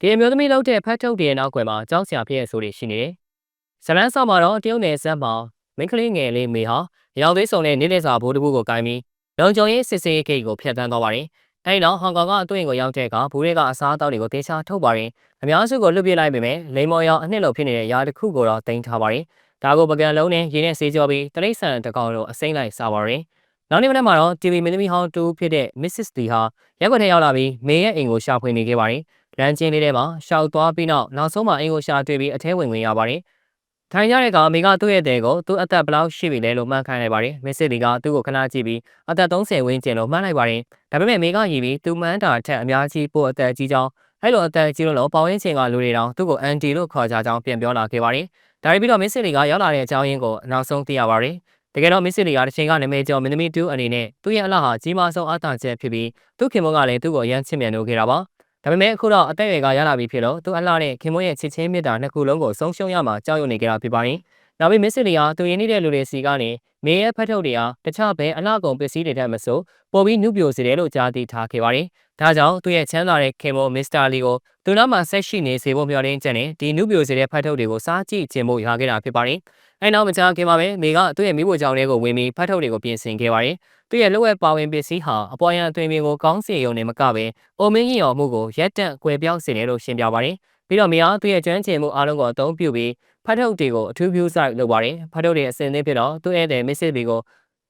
ဒီအမျိုးသမီးလောက်တဲ့ဖတ်ထုတ်တဲ့နောက်ကွယ်မှာကြောက်စရာဖြစ်ရဆိုတွေရှိနေတယ်။ဇလန်းဆောင်မှာတော့တရုတ်နယ်စပ်မှာမင်းကလေးငယ်လေးမေဟာရောင်သေးစုံတဲ့နေတဲ့စာဘိုးတဘူးကိုကိုင်းပြီးလုံခြုံရေးစစ်ဆေးဂိတ်ကိုဖျက်ဆီးသွားပါတယ်။အဲဒီနောက်ဟောင်ကောင်ကအသွင်ကိုရောက်တဲ့အခါဘူရဲကအစားအသောက်တွေကိုတေချာထုတ်ပါတယ်။အများစုကိုလွတ်ပြလိုက်ပေမဲ့လိန်မော်ရောင်အနှစ်လိုဖြစ်နေတဲ့ຢာတစ်ခုကိုတော့တင်ထားပါတယ်။ဒါကိုပကံလုံးနဲ့ရင်းနဲ့ဆေးကြောပြီးတရိတ်ဆန်တကောင်လိုအစိမ့်လိုက်စားပါတယ်။နောက်နေ့မနက်မှာတော့ TV မင်းသမီးဟောင်းတူဖြစ်တဲ့ Mrs. Lee ဟာရက်ွက်ထဲရောက်လာပြီးမေရဲ့အိမ်ကိုရှာဖွေနေခဲ့ပါတယ်။ လမ်းချင်းလေးထဲမှာရှောက်သွားပြီးနောက်နောက်ဆုံးမှာအိမ်ကိုရှာတွေ့ပြီးအထဲဝင်ဝင်ရပါတယ်။ထိုင်ကြတဲ့ကအမေကသူ့ရဲ့တဲ့ကိုသူ့အသက်ဘယ်လောက်ရှိပြီလဲလို့မှန်းခိုင်းလိုက်ပါတယ်။မစ္စလီကသူ့ကိုခဏကြည့်ပြီးအသက်30ဝန်းကျင်လို့မှန်းလိုက်ပါတယ်။ဒါပေမဲ့မေကရည်ပြီးသူမှန်းတာထက်အများကြီးပိုအသက်ကြီးကြောင်းအဲ့လိုအသက်ကြီးလို့ပေါင်းရင်းချင်းကလူတွေတောင်သူ့ကိုအန်တီလို့ခေါ်ကြကြောင်းပြန်ပြောလာခဲ့ပါတယ်။ဒါပြီးတော့မစ္စလီကရောက်လာတဲ့အကြောင်းရင်းကိုနောက်ဆုံးသိရပါတယ်။တကယ်တော့မစ္စလီကတစ်ချိန်ကနာမည်ကျော်မင်းသမီးတူအနေနဲ့သူ့ရဲ့အလှဟာကြီးမားဆုံးအားသာချက်ဖြစ်ပြီးသူ့ခင်မုန်းကလည်းသူ့ကိုအရန်ချစ်မြတ်လို့ခဲ့တာပါ။ ဒါပေမဲ့အခုတော့အသက်အရွယ်ကရလာပြီဖြစ်လို့သူ့အလှနဲ့ခင်မုန်းရဲ့ချစ်ချင်းမြတ်တာနှစ်ခုလုံးကိုဆုံးရှုံးရမှာကြောက်ရွံ့နေကြတာဖြစ်ပါတယ်။ နောက်ပြီးမစ္စလီဟာသူရင်းနေတဲ့လူတွေစီကနေမေရဲ့ဖတ်ထုတ်တွေဟာတခြားဘဲအလှကုန်ပစ္စည်းတွေထက်မဆိုပေါ်ပြီးနှုတ်ပြိုစေတယ်လို့ကြားသိထားခဲ့ပါတယ်။ဒါကြောင့်သူ့ရဲ့ချမ်းသာတဲ့ခင်မုန်းမစ္စတာလီကိုသူနောက်မှဆက်ရှိနေစေဖို့မျှော်လင့်ချက်နဲ့ဒီနှုတ်ပြိုစေတဲ့ဖတ်ထုတ်တွေကိုစားကြည့်ခြင်းဖို့ရခဲ့တာဖြစ်ပါတယ်။အဲနောက်မကြာခင်မှာပဲမေကသူ့ရဲ့မိဖို့ကြောင့်လေးကိုဝင်ပြီးဖတ်ထုတ်တွေကိုပြင်ဆင်ခဲ့ပါတယ်။သူ့ရဲ့လက်ဝဲပါဝင်ပစ္စည်းဟာအပေါ်ယံအသွင်မျိုးကိုကောင်းစေရုံနဲ့မကပဲအိုမင်းကြီးရော်မှုကိုရက်တန့်ကွယ်ပြောင်းစေတယ်လို့ရှင်းပြပါတယ်။ပြီးတော့မေကသူ့ရဲ့ကျွမ်းကျင်မှုအားလုံးကိုအသုံးပြုပြီးဖတ်ထုတ်တွေကိုအထူးပြုဆိုင်လုပ်ပါတယ်။ဖတ်ထုတ်တွေအစင်သင်းဖြစ်တော့သူ့ရဲ့တဲ့မစ္စစ်ဘီကို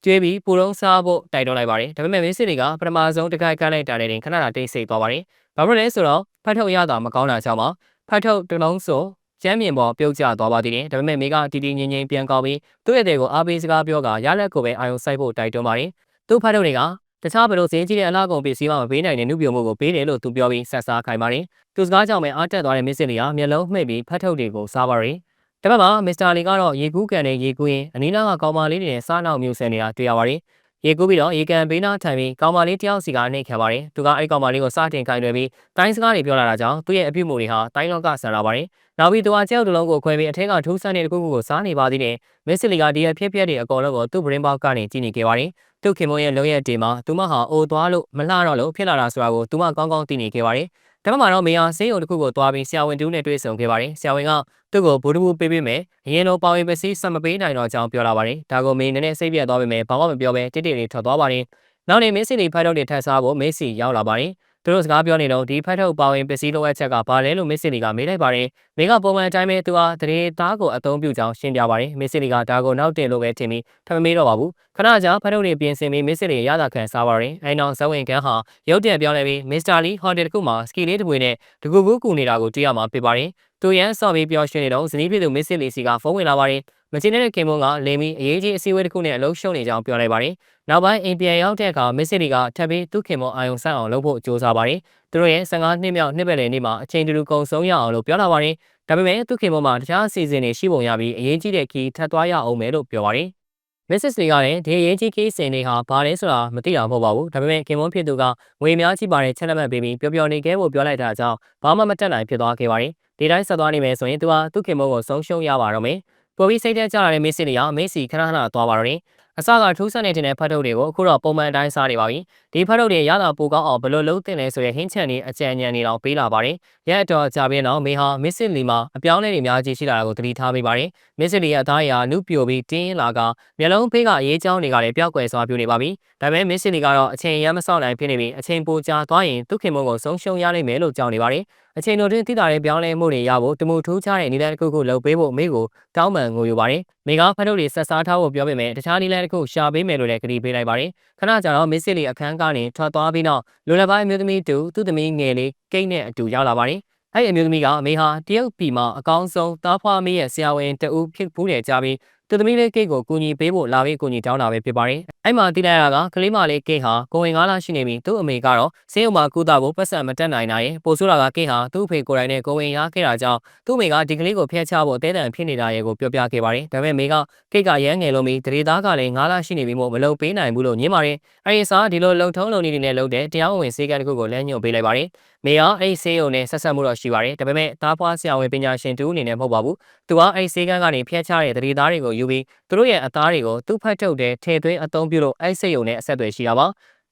ကျွေးပြီးပူလုံးစားဖို့တိုက်တွန်းလိုက်ပါတယ်။ဒါပေမဲ့မင်းစစ်တွေကပထမဆုံးတခိုက်ကန်းလိုက်တာနဲ့တင်ခဏတာတိတ်ဆိတ်သွားပါတယ်။ဘာဖြစ်လဲဆိုတော့ဖတ်ထုတ်ရတာမကောင်းတာကြောင့်ပါဖတ်ထုတ်တလုံးဆိုကျမ်းမြင်ပေါ်ပြုတ်ကျသွားပါသေးတယ်။ဒါပေမဲ့မိကတီတီငင်းငင်းပြန်ကောင်းပြီးသူ့ရဲ့တဲ့ကိုအားပေးစကားပြောကရလက်ကိုပဲအာယုံစိုက်ဖို့တိုက်တွန်းပါတယ်။သူ့ဖတ်ထုတ်တွေကတခြားဘယ်လိုစင်းကြီးတဲ့အလားကုန်ပစ္စည်းမှမပေးနိုင်တဲ့နှုတ်ပြမှုကိုပေးတယ်လို့သူပြောပြီးဆက်စားခိုင်းပါတယ်။သူစကားကြောင့်ပဲအားတက်သွားတဲ့မစ်စစ်လီကမျက်လုံးမှိတ်ပြီးဖတ်ထုတ်တွေကိုစားပါတယ်။ တပတ်မှာမစ္စတာလီကတော့ရေကူးကန်နဲ့ရေကူးရင်အနီးနားကကောင်မလေးတွေနဲ့စားနောက်မျိုးဆန်နေတာတွေ့ရပါတယ်။ရေကူးပြီးတော့ရေကန်ဘေးနားထိုင်ပြီးကောင်မလေးတယောက်စီကနှိတ်ခံပါတယ်။သူကအဲ့ကောင်မလေးကိုစတင်ခိုင်းလွယ်ပြီးတိုင်းစကားတွေပြောလာတာကြောင့်သူ့ရဲ့အပြုတ်မှုတွေဟာတိုင်းလောကဆန်လာပါတယ်။နောက်ပြီးသူကကြောက်တလုံးကိုခွဲပြီးအထက်ကထူးဆန်းတဲ့တခုခုကိုစားနေပါသေးတယ်။မစ္စလီကဒီရဖြစ်ဖြစ်တွေအကုန်လုံးကိုသူ့ဗရင်ပေါက်ကနေကြည့်နေခဲ့ပါတယ်။သူ့ခင်မွန်းရဲ့လုံရဲ့တေမှာသူမဟာအိုသွားလို့မလှတော့လို့ဖြစ်လာတာဆိုတာကိုသူမကောင်းကောင်းသိနေခဲ့ပါတယ်။ ဒါမှမတော့မေယာဆေးရုံတစ်ခုကိုသွားပြီးဆရာဝန်တူးနဲ့တွေ့ဆုံခဲ့ပါတယ်။ဆရာဝန်ကသူ့ကိုဘူဒူဘူပေးပေးမယ်။အရင်လိုပေါဝင်ပစ္စည်းဆက်မပေးနိုင်တော့ကြောင်းပြောလာပါတယ်။ဒါကိုမေနည်းနည်းစိတ်ပြတ်သွားပေမဲ့ဘာမှမပြောဘဲတိတိလေးထွက်သွားပါတယ်။နောက်နေ့မင်းစီလီဖိုက်တော့တွေထပ်စားဖို့မေးစီရောက်လာပါတယ်။ သူတို့စကားပြောနေတော့ဒီဖတ်ထုတ်ပါဝင်ပစ္စည်းလိုအပ်ချက်ကဘာလဲလို့မစ်စစ်လီကမေးလိုက်ပါတယ်။မိကပုံမှန်အတိုင်းပဲသူဟာတရေသားကိုအသုံးပြုကြောင်းရှင်းပြပါတယ်။မစ်စစ်လီကဒါကိုနောက်တင်လို့ပဲထင်ပြီးထပ်မမေးတော့ပါဘူး။ခဏကြာဖတ်ထုတ်တွေပြင်ဆင်ပြီးမစ်စစ်လီရတာခံစားပါတယ်။အဲနောက်ဇဝင်ကန်ဟာရုတ်တရက်ပြောင်းလဲပြီးမစ္စတာလီဟိုတယ်တစ်ခုမှာစကီလေးတစ်ပွေနဲ့တကူကူကူနေတာကိုတွေ့ရမှာဖြစ်ပါတယ်။သူရန်ဆော့ပြီးပျော်ရွှင်နေတော့ဇနီးဖြစ်သူမစ်စစ်လီစီကဖုန်းဝင်လာပါတယ်။ မချင်းတဲ့ခင်မုန်းကလင်းပြီးအရေးကြီးအစည်းအဝေးတစ်ခုနဲ့အလုံးရှုံနေကြောင်းပြောလိုက်ပါတယ်။နောက်ပိုင်းအိမ်ပြန်ရောက်တဲ့အခါမစ်စစ်လီကထပ်ပြီးသူ့ခင်မုန်းအာယုံဆန့်အောင်လုပ်ဖို့ကြိုးစားပါတယ်။သူတို့ရဲ့15နှစ်မြောက်နှစ်ပတ်လည်နေ့မှာအချိန်တူတူကုန်ဆုံးရအောင်လို့ပြောလာပါတယ်။ဒါပေမဲ့သူ့ခင်မုန်းမှာတခြားအစီအစဉ်တွေရှိပုံရပြီးအရေးကြီးတဲ့ခီးထပ်သွားရအောင်မယ်လို့ပြောပါတယ်။ Mrs. Lee ကလည်းဒီအရေးကြီးကိစ္စတွေဟာဘာလဲဆိုတာမသိတာမဟုတ်ပါဘူး။ဒါပေမဲ့ခင်မွန်းဖြစ်သူကငွေများကြီးပါတဲ့ချက်လက်မှတ်ပေးပြီးပျော်ပျော်နေခဲ့ဖို့ပြောလိုက်တာကြောင့်ဘာမှမတက်နိုင်ဖြစ်သွားခဲ့ပါတယ်။ဒီတိုင်းဆက်သွားနေမယ်ဆိုရင်သူဟာသူ့ခင်မုန်းကိုဆုံးရှုံးရပါတော့မယ်။ ပေါ်ပြီးစိတ်ထဲကျလာတဲ့ Mrs. Lee ကမေ့စီခဏခဏသွားပါတော့တယ်။အစကထူးဆန်းနေတဲ့ဖတ်ထုတ်တွေကိုအခုတော့ပုံမှန်အတိုင်းစားနေပါပြီ။ဒီဖတ်ထုတ်တွေရတာပိုကောင်းအောင်ဘယ်လိုလုပ်သင့်လဲဆိုတဲ့ဟင်းချက်တွေအကြံဉာဏ်တွေတော့ပေးလာပါတယ်။ရက်အတော်ကြာပြီးတော့မေဟာမစ်စစ်လီမှာအပြောင်းလဲတွေများကြီးရှိလာတာကိုသတိထားမိပါတယ်။မစ်စစ်လီရဲ့အသားရနုပြိုပြီးတင်းလာကမျက်လုံးဖေးကအရေးကြောင်းတွေကလည်းပျောက်ကွယ်စွာပြနေပါပြီ။ဒါပေမဲ့မစ်စစ်လီကတော့အချိန်ရမ်းမစောင့်နိုင်ဖြစ်နေပြီးအချိန်ပိုကြာသွားရင်သူ့ခင်မုန်းကိုဆုံးရှုံးရနိုင်မယ်လို့ကြောက်နေပါတယ်။ အချိန်တော်တွင်တိတာတဲ့ပြောင်းလဲမှုတွေရဖို့တမှုထူးခြားတဲ့နည်းလမ်းတစ်ခုခုလုပ်ပေးဖို့မိကိုတောင်းပန်ငိုယူပါတယ်။မိကဖတ်ထုတ်တွေဆက်စားထားဖို့ပြောပေမဲ့တခြားနည်းလမ်းတစ်ခုရှာပေးမယ်လို့လည်းကတိပေးလိုက်ပါတယ်။ခဏကြာတော့မစ်စစ်လီအခန်းကနေထွက်သွားပြီးနောက်လူလပိုင်းအမျိုးသမီးတူသူ့သမီးငယ်လေးကိတ်နဲ့အတူရောက်လာပါတယ်။အဲ့ဒီအမျိုးသမီးကအမေဟာတရုတ်ပြည်မှာအကောင်းဆုံးသားဖွားမေးရဲ့ဆရာဝန်တဦးဖြစ်ဘူးတယ်ကြားပြီး သူသမီးလေးကိတ်ကိုကူညီပေးဖို့လာပြီးကူညီတောင်းတာပဲဖြစ်ပါတယ်။အဲ့မှာတိလိုက်ရတာကကလေးမလေးကိတ်ဟာကိုဝင်ကားလာရှိနေပြီးသူ့အမေကတော့ဆေးရုံမှာကုသဖို့ပတ်စံမတက်နိုင်နိုင်ရင်ပိုဆိုးတာကကိတ်ဟာသူ့အဖေကိုယ်တိုင်နဲ့ကိုဝင်ရခဲ့တာကြောင့်သူ့အမေကဒီကလေးကိုဖျက်ချဖို့အသေးတန်ဖြစ်နေတာရဲ့ကိုပြောပြခဲ့ပါတယ်။ဒါပေမဲ့မေကကိတ်ကရမ်းငယ်လို့ပြီးတရေသားကလည်းငားလာရှိနေပြီးမို့မလုံပေးနိုင်ဘူးလို့ညင်းပါတယ်။အဲ့ဒီစားဒီလိုလုံထုံးလုံနေနေလုပ်တဲ့တရားဝင်ဆေးကန်းတစ်ခုကိုလမ်းညွှန်ပေးလိုက်ပါတယ်။မေကအဲ့ဒီဆေးရုံနဲ့ဆက်ဆက်မှုတော့ရှိပါတယ်။ဒါပေမဲ့သားဖွားဆရာဝန်ပညာရှင်တူအနေနဲ့မဟုတ်ပါဘူး။သူကအဲ့ဒီဆေးကန်းကနေဖျက်ချတဲ့တရေသားတွေကိုယူပြီးသူတို့ရဲ့အသားတွေကိုသူ့ဖတ်ထုတ်တဲ့ထည့်သွင်းအသုံးပြုလို့အဲ့စိတ်ုံနဲ့အဆက်အသွယ်ရှိတာပါ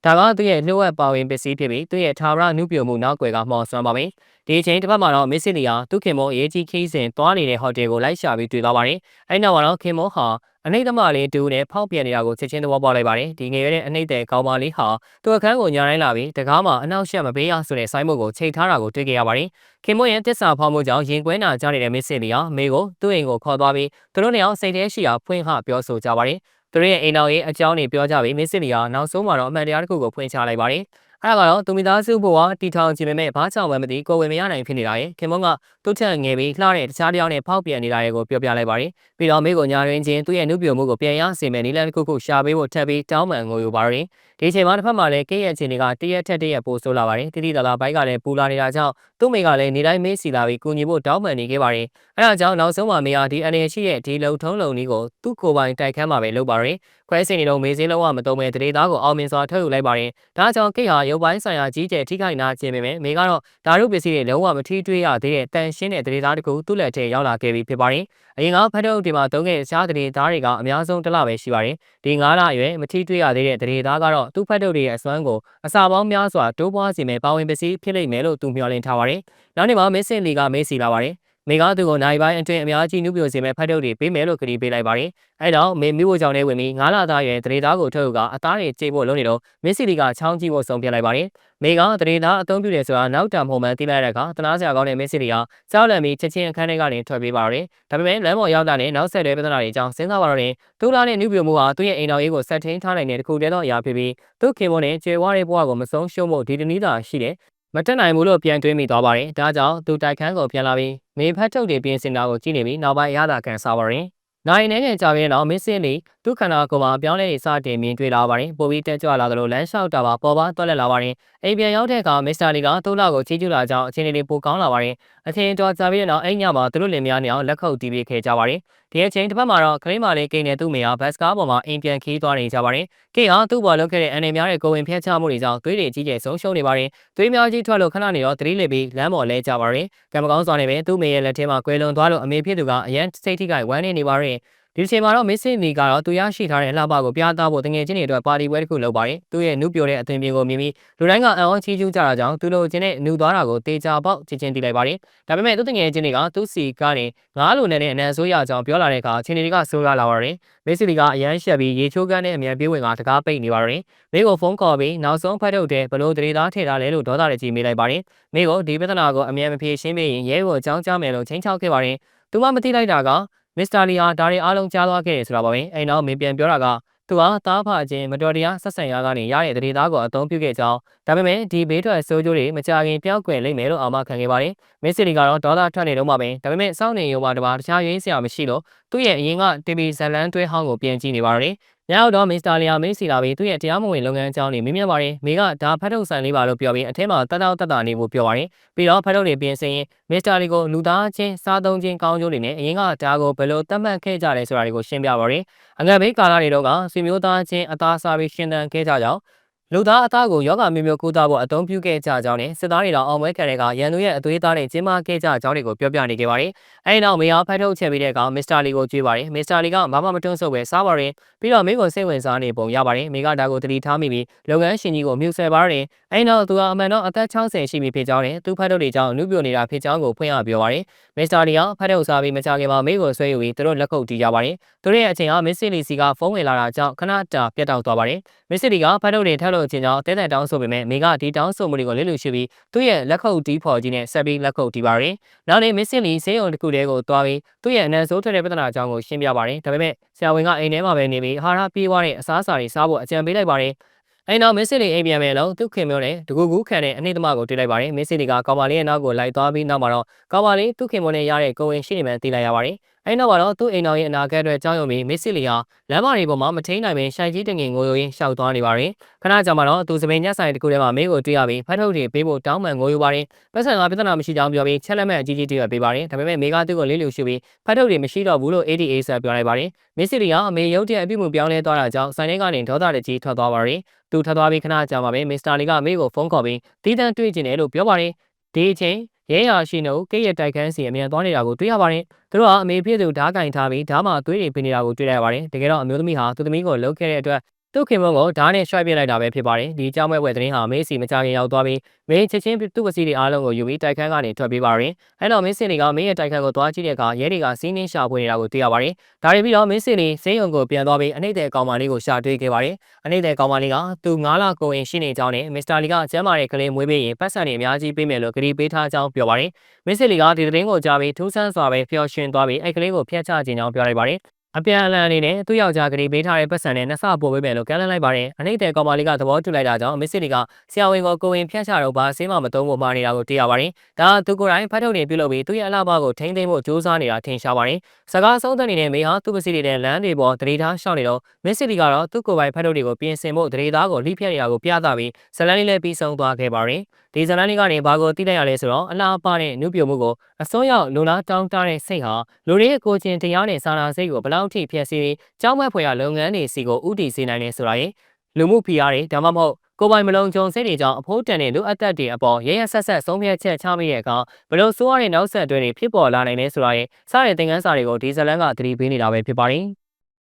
ဒါကသူ့ရဲ့လှုပ်ဝက်ပါဝင်ပစ္စည်းဖြစ်ပြီးသူ့ရဲ့ထာဝရနှုပြမှုနောက်ွယ်ကမှောင်စွမ်းပါမယ်ဒီအချိန်တစ်ဖက်မှာတော့မစ်စစ်လီဟာသူခင်မောအရေးကြီးခီးစဉ်သွားနေတဲ့ဟိုတယ်ကိုလိုက်ရှာပြီးတွေ့သွားပါတယ်အဲ့နောက်မှာတော့ခင်မောဟာ အနှိမ့်သမားလေးတူနဲ့ဖောက်ပြန်နေတာကိုချက်ချင်းသဘောပေါက်လိုက်ပါတယ်ဒီငယ်ရတဲ့အနှိမ့်တဲ့ကောင်းမလေးဟာသူ့အခန်းကိုညာတိုင်းလာပြီးတကားမှာအနောက်ရှက်မပေးရဆိုတဲ့ဆိုင်းဘုတ်ကိုချိန်ထားတာကိုတွေ့ခဲ့ရပါတယ်ခင်မောရဲ့တစ္ဆာဖောက်မှုကြောင့်ရင်ကွဲနာကြနေတဲ့မစ်စစ်လီဟာမေကိုသူ့အိမ်ကိုခေါ်သွားပြီးသူတို့နှစ်ယောက်စိတ်ထဲရှိရာဖွင့်ဟပြောဆိုကြပါတယ်သူတို့ရဲ့အိမ်တော်ရဲ့အကြောင်းတွေပြောကြပြီးမစ်စစ်လီဟာနောက်ဆုံးမှာတော့အမှန်တရားတစ်ခုကိုဖွင့်ချလိုက်ပါတယ် အဲ့ဒါကတော့သူမိသားစုဘဝတီထောင်ခြင်းမဲ့ဘာကြောင့်မှမသိကိုယ်ဝင်မရနိုင်ဖြစ်နေတာရဲ့ခင်မုန်းကတုတ်ထက်ငယ်ပြီးလှတဲ့တခြားတယောက်နဲ့ဖောက်ပြန်နေတာရဲ့ကိုပြောပြလိုက်ပါတယ်ပြီးတော့မိကိုညာရင်းချင်းသူ့ရဲ့နှုတ်ပြမှုကိုပြန်ရစေမယ်နီလန်တစ်ခုခုရှာပေးဖို့ထပ်ပြီးတောင်းပန်ငိုယူပါတယ်ဒီချိန်မှာတစ်ဖက်မှာလည်းကိရဲ့ချင်းတွေကတရက်ထက်တရက်ပိုဆိုးလာပါတယ်တိတိတလာဘိုက်ကလည်းပူလာနေတာကြောင့်သူ့မိကလည်းနေတိုင်းမေးစီလာပြီးကူညီဖို့တောင်းပန်နေခဲ့ပါတယ်အဲဒါကြောင့်နောက်ဆုံးမှာမေယာဒီအနေရှိရဲ့ဒီလုံထုံးလုံကြီးကိုသူ့ကိုယ်ပိုင်တိုက်ခန်းမှာပဲလုပ်ပါတယ်ခွဲစင်နေတော့မေးစင်းလုံးဝမတုံးပဲတရေသားကိုအောင်မြင်စွာထုတ်ယူလိုက်ပါတယ်ဒါကြောင့်ကိဟာရုပ်ပိုင်းဆိုင်ရာကြီးကျယ်ထိခိုက်နာခြင်းပဲမေကတော့ဓာတ်ရုပ်ပစ္စည်းတွေလုံးဝမထိတွေ့ရသေးတဲ့တန်ရှင်းတဲ့တရေသားတစ်ခုသူ့လက်ထဲရောက်လာခဲ့ပြီးဖြစ်ပါတယ်အရင်ကဖတ်ထုတ်ဒီမှာသုံးခဲ့တဲ့ရှားတရေသားတွေကအများဆုံးတစ်လပဲရှိပါတယ်ဒီ9လအရွယ်မထိတွေ့ရသေးတဲ့တရေသားကတော့သူ့ဖတ်ထုတ်တွေရဲ့အစွမ်းကိုအစာပေါင်းများစွာတိုးပွားစေမယ်ပါဝင်ပစ္စည်းဖြစ်လိမ့်မယ်လို့သူမျှော်လင့်ထားပါတယ်နောက်နေ့မှာမစ်စင်လီကမေးစီလာပါတယ် မေကသူကိုနိုင်ပိုင်းအတွင်းအများကြီးနှုတ်ပြစေမဲ့ဖတ်ထုတ်တွေပေးမယ်လို့ကတိပေးလိုက်ပါတယ်။အဲတော့မေမျိုးကြောင့်လည်းဝင်ပြီးငါးလသားရဲ့တရေသားကိုထုတ်ကအသားတွေကြေဖို့လုပ်နေတော့မစ်စီလီကချောင်းကြည့်ဖို့ဆုံးဖြတ်လိုက်ပါတယ်။မေကတရေသားအသုံးပြုတယ်ဆိုတာနောက်တံမှုမှန်သိလိုက်တဲ့အခါတနာစရာကောင်းတဲ့မစ်စီလီကကြောက်လန့်ပြီးချက်ချင်းအခန်းထဲကနေထွက်ပြေးပါတော့တယ်။ဒါပေမဲ့လမ်းပေါ်ရောက်တာနဲ့နောက်ဆက်တွဲပြဿနာတွေအကြောင်းစဉ်းစားပါတော့တယ်။သူလာတဲ့နှုတ်ပြမှုဟာသူ့ရဲ့အိမ်တော်ရေးကိုဆက်ထင်းထားနိုင်တဲ့တခုတည်းသောအရာဖြစ်ပြီးသူ့ခင်မွန်းနဲ့ကျွဲဝါးတဲ့ဘဝကိုမဆုံးရှုံးဖို့ဒီတနည်းသာရှိတယ် မတက်နိုင်ဘူးလို့ပြန်တွေးမိသွားပါတယ်။ဒါကြောင့်သူတိုက်ခန်းကိုပြန်လာပြီးမေဖတ်ထုတ်တွေပြင်ဆင်တာကိုကြည့်နေပြီးနောက်ပိုင်းရတာကန်စားပါရင်။နိုင်နေငယ်ကြာပြီးတော့မစ်စင်လီ သူ့ခန္ဓာကိုယ်မှာပြောင်းလဲစတင်မြင်တွေ့လာပါတယ်။ပိုပြီးတက်ကြွလာသလိုလမ်းလျှောက်တာပါပေါ်ပါတွက်လက်လာပါတယ်။အိမ်ပြန်ရောက်တဲ့အခါမစ္စတာလီကသူ့လောက်ကိုချီးကျူးလာကြောင်းအချင်းလေးပိုကောင်းလာပါတယ်။အချင်းတော်ကြာပြီးတော့အိမ်ညမှာသူတို့လင်မယားနေအောင်လက်ခုပ်တီးပေးခဲ့ကြပါတယ်။ဒီအချိန်တစ်ပတ်မှာတော့ကလေးမလေးကိန်းနဲ့သူ့မိဟာဘတ်စကားပေါ်မှာအိမ်ပြန်ခီးသွားနေကြပါတယ်။ကိန်းဟာသူ့ပေါ်လုပ်ခဲ့တဲ့အနေများတဲ့ကိုဝင်ဖျက်ချမှုတွေကြောင့်သွေးတွေကြီးကျယ်ဆုံးရှုံးနေပါတယ်။သွေးများကြီးထွက်လို့ခဏနေတော့သတိလစ်ပြီးလမ်းပေါ်လဲကြပါတယ်။ကံမကောင်းစွာနဲ့ပဲသူ့မိရဲ့လက်ထဲမှာကွယ်လွန်သွားလို့အမေဖြစ်သူကအရန်စိတ်ထိခိုက်ဝမ်းနေနေပါတယ်။ ဒီချိန်မှာတော့မစ်စစ်နီကတော့သူရရှိထားတဲ့လှပကိုပြသဖို့တငယ်ချင်းတွေအတွက်ပါတီပွဲတစ်ခုလုပ်ပါတယ်။သူ့ရဲ့နုပြိုတဲ့အသွင်ပြင်ကိုမြင်ပြီးလူတိုင်းကအံ့ဩချီးကျူးကြတာကြောင့်သူလိုချင်တဲ့နုသွားတာကိုတေချာပေါက်ချင်းချင်းတီးလိုက်ပါတယ်။ဒါပေမဲ့သူ့တငယ်ချင်းတွေကသူ့စီကနေငားလိုနဲ့နဲ့အနံဆိုးရကြောင်းပြောလာတဲ့အခါချင်းတွေကဆိုးရလာပါတယ်။မစ်စစ်နီကအရန်ရှက်ပြီးရေချိုးကန်းနဲ့အမြန်ပြေးဝင်ကတကားပိတ်နေပါတယ်။မိကိုဖုန်းခေါ်ပြီးနောက်ဆုံးဖတ်ထုတ်တဲ့ဘလို့တရေသားထည့်ထားလဲလို့ဒေါသတကြီးမေးလိုက်ပါတယ်။မိကိုဒီပြဿနာကိုအမြန်မဖြေရှင်းပေးရင်ရဲကိုအကြောင်းကြားမယ်လို့ချိန်ချောက်ခဲ့ပါတယ်။သူမှမသိလိုက်တာက မစ္စတာလီဟာဒါတွေအားလုံးကြားသွားခဲ့တယ်ဆိုတာပါပဲအဲ့နောက်မင်းပြန်ပြောတာကသူဟာသားဖအချင်းမတော်တရားဆက်ဆံရာကနေရတဲ့တရေသားကိုအသုံးပြုခဲ့ကြောင်းဒါပေမဲ့ဒီဘေးထွက်ဆိုးကျိုးတွေမကြခင်ပြောင်းကွယ်လိမ့်မယ်လို့အာမခံခဲ့ပါတယ်မစ္စလီကတော့ဒေါသထွက်နေတော့မှပဲဒါပေမဲ့စောင့်နေရုံမှတပါတခြားရင်းစရာမရှိလို့သူ့ရဲ့အရင်ကတီဗီဇလန်တွဲဟောင်းကိုပြန်ကြည့်နေပါတယ် ညောက်တော့မစ္စတာလီယာမေးစီလာပြီးသူ့ရဲ့တရားမဝင်လုပ်ငန်းအကြောင်းတွေမြင်မြင်ပါတယ်မိကဒါဖတ်ထုတ်ဆိုင်လေးပါလို့ပြောပြီးအထက်မှာတတ်တောက်တတ်တာနေဖို့ပြောပါတယ်ပြီးတော့ဖတ်ထုတ်တွေပြင်ဆင်ရင်မစ္စတာလီကိုလူသားချင်းစားသုံးခြင်းကောင်းကျိုးတွေနဲ့အရင်ကဒါကိုဘယ်လိုသတ်မှတ်ခဲ့ကြလဲဆိုတာတွေကိုရှင်းပြပါတယ်အငတ်ဘေးကာလတွေတော့ကဆွေမျိုးသားချင်းအသားစားပြီးရှင်းတန်းခဲ့ကြကြောင်း လူသားအသားကိုယောဂမျိုးမျိုးကုသဖို့အသုံးပြုခဲ့ကြကြောင်းနဲ့စစ်သားတွေတော်အောင်ပွဲခံတဲ့ကရန်သူရဲ့အသွေးသားတွေကျင်းပခဲ့ကြကြောင်းတွေကိုပြောပြနေခဲ့ပါတယ်။အဲဒီနောက်မေယာဖတ်ထုတ်ချက်ပြီးတဲ့အခါမစ္စတာလီကိုကြွေးပါတယ်။မစ္စတာလီကဘာမှမတွန်းဆုပ်ပဲစားပါတယ်။ပြီးတော့မင်းကိုစိတ်ဝင်စားနေပုံရပါတယ်။မိကဒါကိုတတိထားမိပြီးလုပ်ငန်းရှင်ကြီးကိုမြှုပ်ဆဲပါတယ်။အဲဒီနောက်သူကအမှန်တော့အသက်60ရှိပြီဖြစ်ကြောင်းနဲ့သူဖတ်ထုတ်တွေကြောင့်နုပြိုနေတာဖြစ်ကြောင်းကိုဖွင့်ရပြောပါတယ်။မစ္စတာလီကဖတ်ထုတ်စားပြီးမကြခင်မှာမိကိုဆွဲယူပြီးသူတို့လက်ခုပ်တီးကြပါတယ်။သူတို့ရဲ့အချိန်ဟာမစ္စလီစီကဖုန်းဝင်လာတာကြောင့်ခဏတာပြတ်တောက်သွားပါတယ်။မစ္စလီကဖတ်ထုတ်တွေထပ်လို့ခြင်းကြောင့်တဲတဲတောင်းဆိုပေမဲ့မိကဒီတောင်းဆိုမှုတွေကိုလစ်လူရှိပြီးသူ့ရဲ့လက်ခုပ်တီးဖော်ကြီးနဲ့ဆက်ပြီးလက်ခုပ်တီးပါတယ်။နောက်နေ့မစ္စလီဆေးရုံတစ်ခုတည်းကိုသွားပြီးသူ့ရဲ့အနံဆိုးထွက်တဲ့ပြဿနာအကြောင်းကိုရှင်းပြပါတယ်။ဒါပေမဲ့ဆရာဝန်ကအိမ်ထဲမှာပဲနေပြီးအာဟာရပြေးသွားတဲ့အစားအစာတွေစားဖို့အကြံပေးလိုက်ပါတယ်။အဲ့နောက်မစ်စစ်လေးအိမ်ပြန်မယ်လို့သူခင်မျိုးနဲ့တကူကူခံတဲ့အနှိမ့်သမားကိုတွေ့လိုက်ပါတယ်မစ်စစ်လေးကကောင်မလေးရဲ့နောက်ကိုလိုက်သွားပြီးနောက်မှာတော့ကောင်မလေးသူခင်မျိုးနဲ့ရတဲ့ကိုဝင်ရှိနေမှန်းသိလိုက်ရပါတယ် အဲနောက်မှာတော့သူ့အိမ်တော်ရဲ့အနာဂတ်အတွက်ကြောင်းရုံပြီးမစ်စစ်လီဟာလမ်းမတွေပေါ်မှာမထိန်နိုင်ပင်ရှိုင်ကြီးတငင်ငိုယိုရင်းရှောက်သွားနေပါတယ်ခဏကြာမှတော့သူစပင်ညက်ဆိုင်တစ်ခုထဲမှာမင်းကိုတွေ့ရပြီးဖတ်ထုတ်တွေပေးဖို့တောင်းပန်ငိုယိုပါတယ်ပတ်စံကပြဿနာမရှိကြောင်းပြောပြီးချက်လက်မဲ့အကြီးကြီးတွေ့ရပေးပါတယ်ဒါပေမဲ့မေကသူ့ကိုလေးလူရှုပြီးဖတ်ထုတ်တွေမရှိတော့ဘူးလို့ ADA ဆက်ပြောလိုက်ပါတယ်မစ်စစ်လီဟာအမေရုပ်တဲ့အပြုမှုပြောင်းလဲသွားတာကြောင့်ဆိုင်ထဲကနေဒေါသတကြီးထွက်သွားပါတယ်သူထွက်သွားပြီးခဏကြာမှပဲမစ္စတာလီကမေကိုဖုန်းခေါ်ပြီးတီးတန်းတွေ့ကျင်တယ်လို့ပြောပါတယ်ဒီအချိန် ရဲရရှိနှုတ်ကိရဲ့တိုက်ခန်းစီအမြန်သွားနေတာကိုတွေ့ရပါတယ်။သူတို့ကအမေဖြစ်သူဓားကင်ထားပြီးဓားမှာသွေးတွေဖိနေတာကိုတွေ့ရပါတယ်။တကယ်တော့အမျိုးသမီးဟာသူသမီးကိုလှုပ်ခဲ့တဲ့အတွက် သူ့ခင်မုန်းကိုဓာတ်နဲ့ရွှိုက်ပစ်လိုက်တာပဲဖြစ်ပါတယ်ဒီကြောက်မဲ့ဘွယ်သတင်းဟာမင်းစီမကြခင်ရောက်သွားပြီးမင်းချက်ချင်းသူ့ပစည်းတွေအားလုံးကိုယူပြီးတိုက်ခန်းကနေထွက်ပြေးပါရင်အဲ့တော့မင်းစင်တွေကမင်းရဲ့တိုက်ခန်းကိုသွားကြည့်တဲ့အခါရဲတွေကစီးနှင်းရှာဖွေနေတာကိုတွေ့ရပါတယ်ဒါတွေပြီးတော့မင်းစင်တွေစိတ်ုံကိုပြန်သွားပြီးအနှိမ့်တဲ့ကောင်မလေးကိုရှာတွေ့ခဲ့ပါတယ်အနှိမ့်တဲ့ကောင်မလေးကသူ9လကိုရင်ရှိနေကြောင်းနဲ့မစ္စတာလီကကျမ်းမာတဲ့ကလေးမွေးပေးရင်ပတ်စံတွေအများကြီးပေးမယ်လို့ကြေပေးထားကြောင်းပြောပါတယ်မင်းစင်လီကဒီသတင်းကိုကြားပြီးထူးဆန်းစွာပဲပျော်ရွှင်သွားပြီးအဲ့ကလေးကိုဖျက်ချခြင်းကြောင်းပြောလိုက်ပါတယ် အပြန်အလှန်အနေနဲ့သူ့ယောက်ျားကလေးပေးထားတဲ့ပတ်စံနဲ့နှစ်ဆပို့ပေးမယ်လို့ကမ်းလှမ်းလိုက်ပါတယ်။အနှိမ့်တဲ့ကောင်မလေးကသဘောတူလိုက်တာကြောင့်မစ်စစ်လီကဆရာဝန်ကိုကိုဝင်ဖျက်ချတော့ဘာဆေးမှမသုံးဖို့မှာနေတာကိုတွေ့ရပါတယ်။ဒါကသူကိုယ်တိုင်ဖတ်ထုတ်နေပြုလုပ်ပြီးသူ့ရဲ့အလားပါကိုထိမ့်သိမ်းဖို့ကြိုးစားနေတာထင်ရှားပါတယ်။စကားဆုံးသက်နေတဲ့မေဟာသူ့ပစီတဲ့လမ်းတွေပေါ်တရေသားရှောက်နေတော့မစ်စစ်လီကတော့သူ့ကိုယ်ပိုင်ဖတ်ထုတ်တွေကိုပြင်ဆင်ဖို့တရေသားကိုလှိဖြတ်နေတာကိုပြသပြီးဇလန်လေးလည်းပြီးဆုံးသွားခဲ့ပါတယ်။ ဒီဇလန်လေးကနေဘာကိုသိလိုက်ရလဲဆိုတော့အလားပါတဲ့နုပြိုမှုကိုအစွန်းရောက်လူလားတောင်းတတဲ့စိတ်ဟာလူတွေရဲ့ကိုယ်ကျင်တရားနဲ့စာနာစိတ်ကိုဘလောက်ထိဖျက်ဆီးပြီးကြောက်မက်ဖွယ်ရလုပ်ငန်းတွေစီကိုဥတီစေနိုင်လဲဆိုတာရဲ့လူမှုဖိအားတွေဒါမှမဟုတ်ကိုယ်ပိုင်မလုံခြုံစိတ်တွေကြောင့်အဖိုးတန်တဲ့လူအပ်သက်တွေအပေါ်ရရဆက်ဆက်ဆုံးဖြတ်ချက်ချမိတဲ့အခါဘလို့ဆိုးရတဲ့နောက်ဆက်တွဲတွေဖြစ်ပေါ်လာနိုင်လဲဆိုတာရဲ့စတဲ့သင်ခန်းစာတွေကိုဒီဇလန်ကသတိပေးနေတာပဲဖြစ်ပါတယ်